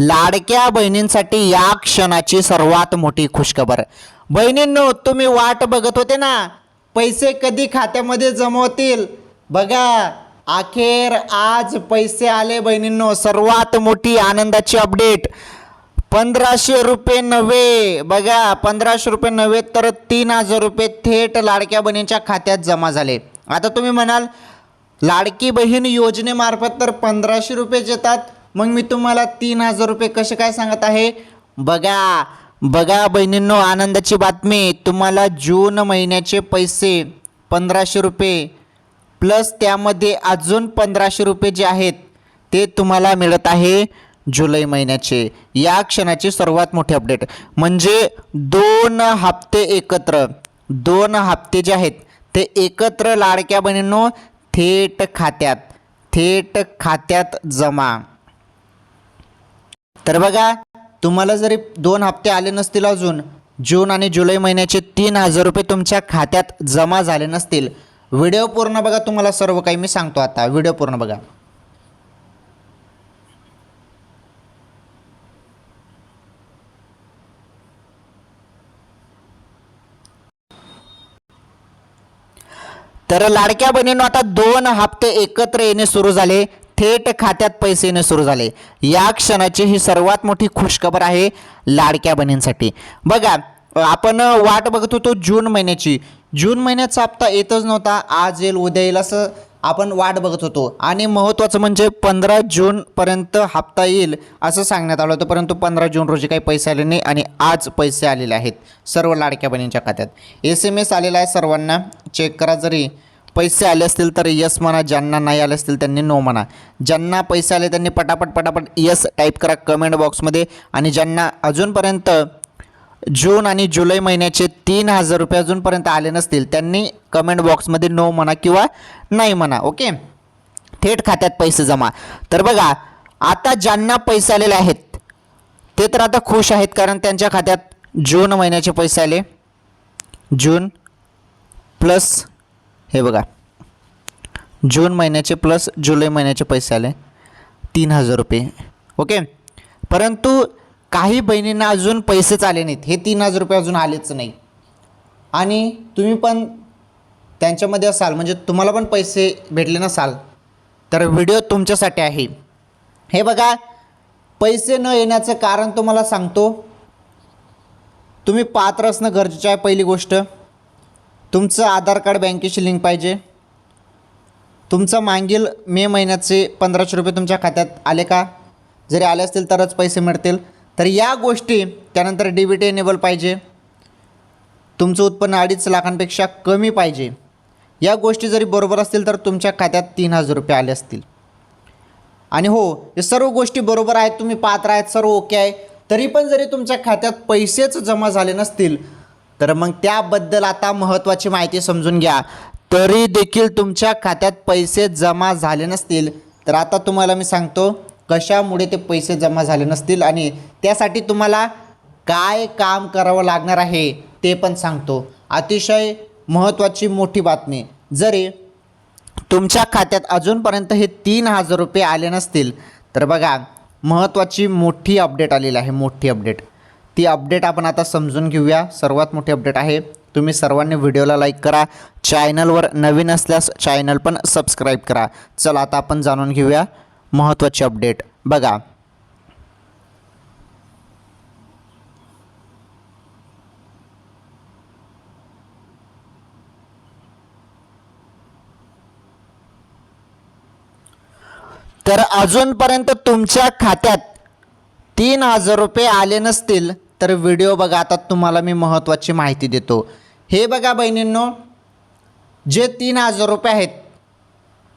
लाडक्या बहिणींसाठी या क्षणाची सर्वात मोठी खुशखबर. बहिणींनो तुम्ही वाट बघत होते ना? पैसे कधी खात्यामध्ये जमवतील? बघा अखेर आज पैसे आले बहिणींनो सर्वात मोठी आनंदाची अपडेट. पंधराशे रुपये नव्हे बघा पंधराशे रुपये नव्हे तर तीन हजार रुपये थेट लाडक्या बहिणींच्या खात्यात जमा झाले. आता तुम्ही म्हणाल लाडकी बहीण योजनेमार्फत तर पंधराशे रुपये येतात. मग मी तुम्हाला तीन हजार रुपये कसे काय सांगत आहे? बघा बघा बहिणींनो आनंदाची बातमी. तुम्हाला जून महिन्याचे पैसे पंधराशे रुपये प्लस त्यामध्ये अजून पंधराशे रुपये जे आहेत ते तुम्हाला मिळत आहे जुलै महिन्याचे. या क्षणाची सर्वात मोठी अपडेट म्हणजे दोन हप्ते एकत्र दोन हप्ते जे आहेत ते एकत्र लाडक्या बहिणींनो थेट खात्यात थेट खात्यात जमा. तर बघा तुम्हाला जरी दोन हप्ते आले नसतील अजून जून आणि जुलै महिन्याचे तीन हजार रुपये तुमच्या खात्यात जमा झाले नसतील. व्हिडिओ पूर्ण बघा तुम्हाला सर्व काही मी सांगतो आता. व्हिडिओ पूर्ण बघा. तर लाडक्या बहिणींनो आता दोन हप्ते एकत्र येणे सुरू झाले. थेट खात्यात पैसे येणे सुरू झाले. या क्षणाची ही सर्वात मोठी खुशखबर आहे लाडक्या बहिणींसाठी. बघा आपण वाट बघत होतो जून महिन्याची. जून महिन्याचा हप्ता येतच नव्हता. आज येईल उद्या येईल असं आपण वाट बघत होतो. आणि महत्त्वाचं म्हणजे पंधरा जूनपर्यंत हप्ता येईल असं सांगण्यात आलं होतं. परंतु पंधरा जून रोजी काही पैसे आले नाही आणि आज पैसे आलेले आहेत सर्व लाडक्या बहिणींच्या खात्यात. एस एम एस आलेला आहे सर्वांना. चेक करा जरी. पैसे आले असतील तर यस म्हणा ज्यांना नाही आले असतील त्यांनी नो म्हणा. ज्यांना पैसे आले त्यांनी पटापट पटापट यस टाईप करा कमेंट बॉक्समध्ये आणि ज्यांना अजूनपर्यंत जून आणि जुलै महिन्याचे तीन हजार रुपये अजूनपर्यंत आले नसतील त्यांनी कमेंट बॉक्समध्ये नो म्हणा किंवा नाही म्हणा ओके थेट खात्यात पैसे जमा. तर बघा आता ज्यांना पैसे आलेले आहेत ते तर आता खुश आहेत कारण त्यांच्या खात्यात जून महिन्याचे पैसे आले. जून प्लस हे बघा. जून महिन्याचे प्लस जुलै महिन्याचे पैसे आले. तीन हजार रुपये. ओके परंतु काही बहिणींना अजून पैसेच आले नाहीत. हे तीन हजार रुपये अजून आलेच नाही. आणि तुम्ही पण त्यांच्यामध्ये असाल म्हणजे तुम्हाला पण पैसे भेटले नसाल तर व्हिडिओ तुमच्यासाठी आहे. हे बघा पैसे न येण्याचं कारण तुम्हाला सांगतो. तुम्ही पात्र असणं गरजेचं आहे पहिली गोष्ट. तुमचं आधार कार्ड बँकेशी लिंक पाहिजे. तुमचं मागील मे महिन्याचे पंधराशे रुपये तुमच्या खात्यात आले का? जरी आले असतील तरच पैसे मिळतील. तर या गोष्टी त्यानंतर डी बी टी एनेबल पाहिजे. तुमचं उत्पन्न अडीच लाखांपेक्षा कमी पाहिजे. या गोष्टी जरी बरोबर असतील तर तुमच्या खात्यात तीन हजार रुपये आले असतील. आणि हो हे सर्व गोष्टी बरोबर आहेत तुम्ही पात्र आहेत सर्व ओके आहे. तरी पण जरी तुमच्या खात्यात पैसेच जमा झाले नसतील तर मग त्याबद्दल आता महत्त्वाची माहिती समजून घ्या. तरी देखील तुमच्या खात्यात पैसे जमा झाले नसतील. तर आता तुम्हाला मी सांगतो कशामुळे ते पैसे जमा झाले नसतील आणि त्यासाठी तुम्हाला काय काम करावं लागणार आहे ते पण सांगतो. अतिशय महत्त्वाची मोठी बातमी जरी तुमच्या खात्यात अजूनपर्यंत हे तीन हजार रुपये आले नसतील तर बघा महत्त्वाची मोठी अपडेट आलेली आहे मोठी अपडेट. ती अपडेट आपण आता समजून घेऊया. सर्वात मोठी अपडेट आहे. तुम्ही सर्वांनी व्हिडिओला लाईक करा. चॅनलवर नवीन असल्यास चॅनल पण सबस्क्राईब करा. चला आता आपण जाणून घेऊया महत्त्वाची अपडेट. बघा. तर अजूनपर्यंत तुमच्या खात्यात तीन हजार रुपये आले नसतील तर व्हिडिओ बघा आता तुम्हाला मी महत्त्वाची माहिती देतो. हे बघा बहिणींनो जे तीन हजार रुपये आहेत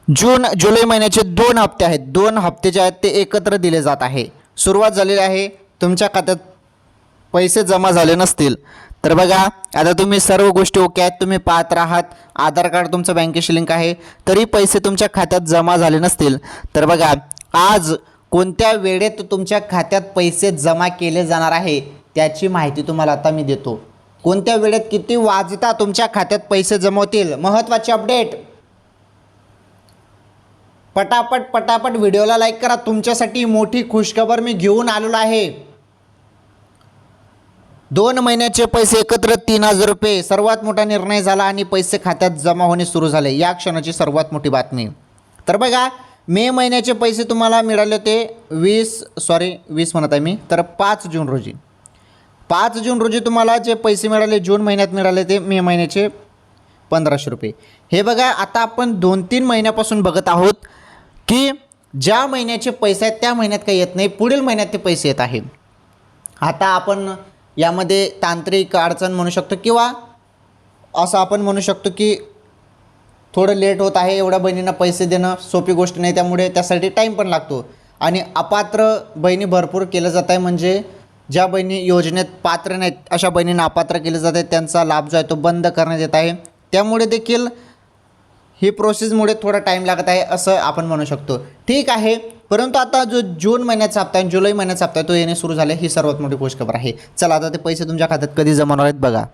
जून जुलै महिन्याचे दोन हप्ते आहेत. दोन हप्ते जे आहेत ते एकत्र दिले जात आहे. सुरुवात झालेली आहे तुमच्या खात्यात पैसे जमा झाले नसतील. तर बघा आता तुम्ही सर्व गोष्टी ओके आहेत तुम्ही पाहत आहात आधार कार्ड तुमचं बँकेशी लिंक आहे तरी पैसे तुमच्या खात्यात जमा झाले नसतील. तर बघा आज कोणत्या वेळेत तुमच्या खात्यात पैसे जमा केले जाणार आहे त्याची माहिती तुम्हाला आता मी देतो. कोणत्या वेळेत किती वाजता तुमच्या खात्यात पैसे जमवतील? महत्त्वाची अपडेट. पटापट पटापट व्हिडिओला लाईक करा. तुमच्यासाठी मोठी खुशखबर मी घेऊन आलेलो आहे. दोन महिन्याचे पैसे एकत्र तीन हजार रुपये. सर्वात मोठा निर्णय झाला आणि पैसे खात्यात जमा होणे सुरू झाले. या क्षणाची सर्वात मोठी बातमी. तर बघा मे महिन्याचे पैसे तुम्हाला मिळाले होते वीस सॉरी वीस म्हणत आहे मी. तर पाच जून रोजी. पाच जून रोजी तुम्हाला जे पैसे मिळाले जून महिन्यात मिळाले ते मे महिन्याचे पंधराशे रुपये. हे बघा आता आपण दोन तीन महिन्यापासून बघत आहोत की ज्या महिन्याचे पैसे आहेत त्या महिन्यात काही येत नाही. पुढील महिन्यात ते पैसे येत आहे. आता आपण यामध्ये तांत्रिक अडचण म्हणू शकतो किंवा असं आपण म्हणू शकतो की थोडं लेट होत आहे एवढ्या बहिणींना पैसे देणं सोपी गोष्ट नाही त्यामुळे त्यासाठी टाईम पण लागतो. आणि अपात्र बहिणी भरपूर केलं जात आहे म्हणजे ज्या बहिणी योजनेत पात्र नाहीत अशा बहिणींना अपात्र केले जाते. त्यांचा लाभ जो आहे तो बंद करण्यात येत आहे. त्यामुळे देखील ही प्रोसेसमुळे थोडा टाईम लागत आहे असं आपण म्हणू शकतो. ठीक आहे. परंतु आता जो जून महिन्याचा हप्ता आहे जुलै महिन्याचा हप्ता आहे तो येणे सुरू झाले ही सर्वात मोठी खुशखबर आहे. चला आता ते पैसे तुमच्या खात्यात कधी जमा आहेत बघा.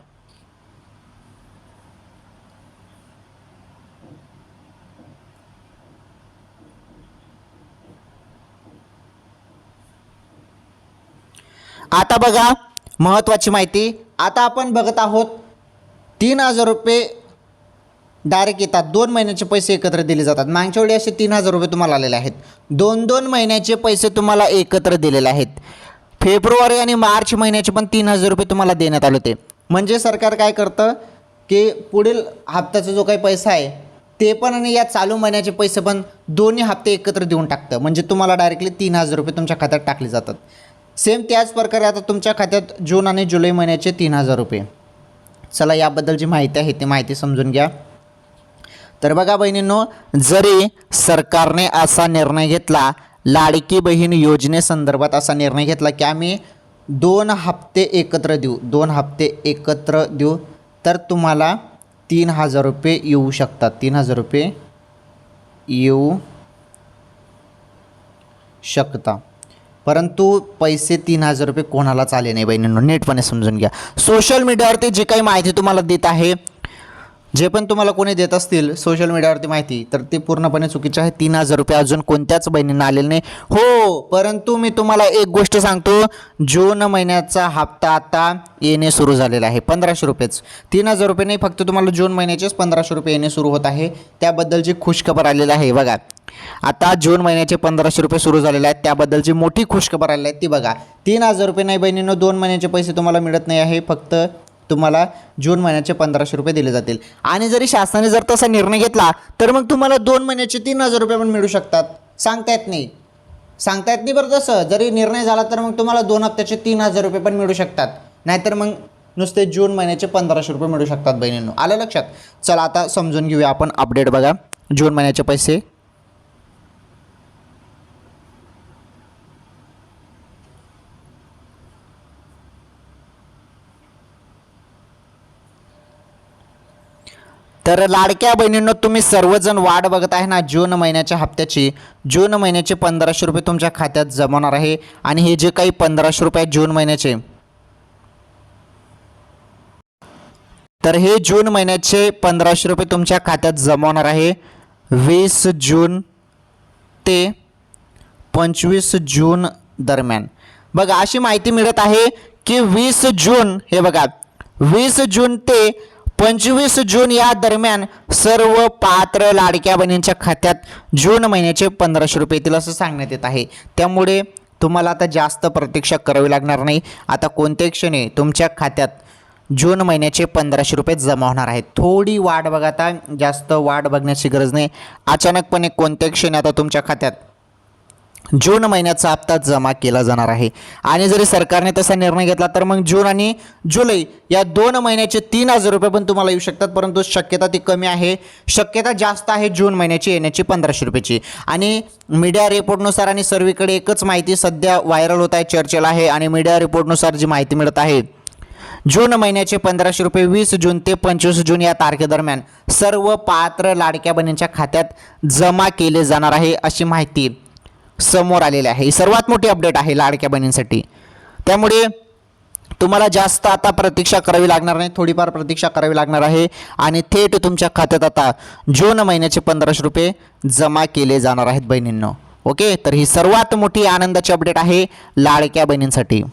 आता बघा महत्त्वाची माहिती. आता आपण बघत आहोत तीन हजार रुपये डायरेक्ट येतात. दोन महिन्याचे पैसे एकत्र दिले जातात. मागच्या वेळी असे तीन हजार रुपये तुम्हाला आलेले आहेत. दोन दोन महिन्याचे पैसे तुम्हाला एकत्र दिलेले आहेत. फेब्रुवारी आणि मार्च महिन्याचे पण तीन हजार रुपये तुम्हाला देण्यात आले होते. म्हणजे सरकार काय करतं की पुढील हप्त्याचा जो काही पैसा आहे ते पण आणि या चालू महिन्याचे पैसे पण दोन्ही हप्ते एकत्र देऊन टाकतं. म्हणजे तुम्हाला डायरेक्टली तीन हजार रुपये तुमच्या खात्यात टाकले जातात. सेम त्याच प्रकारे आता तुमच्या खात्यात जून आणि जुलै महिन्याचे तीन हजार रुपये. चला याबद्दल जी माहिती आहे ती माहिती समजून घ्या. तर बघा बहिणींनो जरी सरकारने असा निर्णय घेतला लाडकी बहीण योजनेसंदर्भात असा निर्णय घेतला की आम्ही दोन हप्ते एकत्र देऊ दोन हप्ते एकत्र देऊ तर तुम्हाला तीन हजार रुपये येऊ शकतात. तीन हजार रुपये येऊ शकता. परंतु पैसे तीन हजार रुपये कोणालाच आले नाही बहिणींनो. नीटपणे समजून घ्या. सोशल मीडियावरती जी काही माहिती तुम्हाला देत आहे जे पण तुम्हाला कोणी देत असतील सोशल मीडियावरती माहिती तर ते पूर्णपणे चुकीचे आहे. तीन हजार रुपये अजून कोणत्याच बहिणींना आलेले नाही. हो परंतु मी तुम्हाला एक गोष्ट सांगतो. जून महिन्याचा हप्ता आता येणे सुरू झालेला आहे. पंधराशे रुपयेच. तीन हजार रुपये नाही फक्त तुम्हाला जून महिन्याचेच पंधराशे रुपये येणे सुरू होत आहे. त्याबद्दलची खुशखबर आलेली आहे बघा. आता जून महिन्याचे पंधराशे रुपये सुरू झालेले आहेत. त्याबद्दलची मोठी खुशखबर आलेली आहे ती बघा. तीन हजार रुपये नाही बहिणीनं दोन महिन्याचे पैसे तुम्हाला मिळत नाही आहे. फक्त तुम्हाला जून महिन्याचे पंधराशे रुपये दिले जातील. आणि जरी शासनाने जर तसा निर्णय घेतला तर मग तुम्हाला दोन महिन्याचे तीन हजार रुपये पण मिळू शकतात. सांगता येत नाही. सांगता येत नाही बरं तसं. जरी निर्णय झाला तर मग तुम्हाला दोन हप्त्याचे तीन हजार रुपये पण मिळू शकतात. नाहीतर मग नुसते जून महिन्याचे पंधराशे रुपये मिळू शकतात बहिणींनो. आलं लक्षात? चला आता समजून घेऊया आपण अपडेट बघा. जून महिन्याचे पैसे तर लाडक्या बहिणींनो तुम्ही सर्वजण वाट बघत आहे ना जून महिन्याच्या हप्त्याची. जून महिन्याचे पंधराशे रुपये तुमच्या खात्यात जमवणार आहे. आणि हे जे काही पंधराशे रुपये जून महिन्याचे तर हे जून महिन्याचे पंधराशे रुपये तुमच्या खात्यात जमवणार आहे. वीस जून ते पंचवीस जून दरम्यान. बघा अशी माहिती मिळत आहे की वीस जून हे बघा वीस जून ते पंचवीस जून या दरम्यान सर्व पात्र लाडक्या बहिणींच्या खात्यात जून महिन्याचे पंधराशे रुपये येतील असं सांगण्यात येत आहे. त्यामुळे तुम्हाला आता जास्त प्रतीक्षा करावी लागणार नाही. आता कोणत्याही क्षणी तुमच्या खात्यात जून महिन्याचे पंधराशे रुपये जमा होणार आहेत. थोडी वाट बघा आता. जास्त वाट बघण्याची गरज नाही. अचानकपणे कोणत्याही क्षणी आता तुमच्या खात्यात जून महिन्याचा हप्ता जमा केला जाणार आहे. आणि जरी सरकारने तसा निर्णय घेतला तर मग जून आणि जुलै या दोन महिन्याचे तीन हजार रुपये पण तुम्हाला येऊ शकतात परंतु शक्यता ती कमी आहे. शक्यता जास्त आहे जून महिन्याची येण्याची पंधराशे रुपयाची. आणि मीडिया रिपोर्टनुसार आणि सर्वीकडे एकच माहिती सध्या व्हायरल होत आहे चर्चेला आहे. आणि मीडिया रिपोर्टनुसार जी माहिती मिळत आहे जून महिन्याचे पंधराशे रुपये वीस जून ते पंचवीस जून या तारखेदरम्यान सर्व पात्र लाडक्या बहिणींच्या खात्यात जमा केले जाणार आहे अशी माहिती समोर आलेले आहे. ही सर्वात मोठी अपडेट आहे लाडक्या बहिणींसाठी. त्यामुळे तुम्हाला जास्त आता प्रतीक्षा करावी लागणार नाही थोडीफार प्रतीक्षा करावी लागणार आहे. आणि थेट तुमच्या खात्यात आता जून महिन्याचे पंधराशे रुपये जमा केले जाणार आहेत बहिणींनो. ओके? तर ही सर्वात मोठी आनंदाची अपडेट आहे लाडक्या बहिणींसाठी.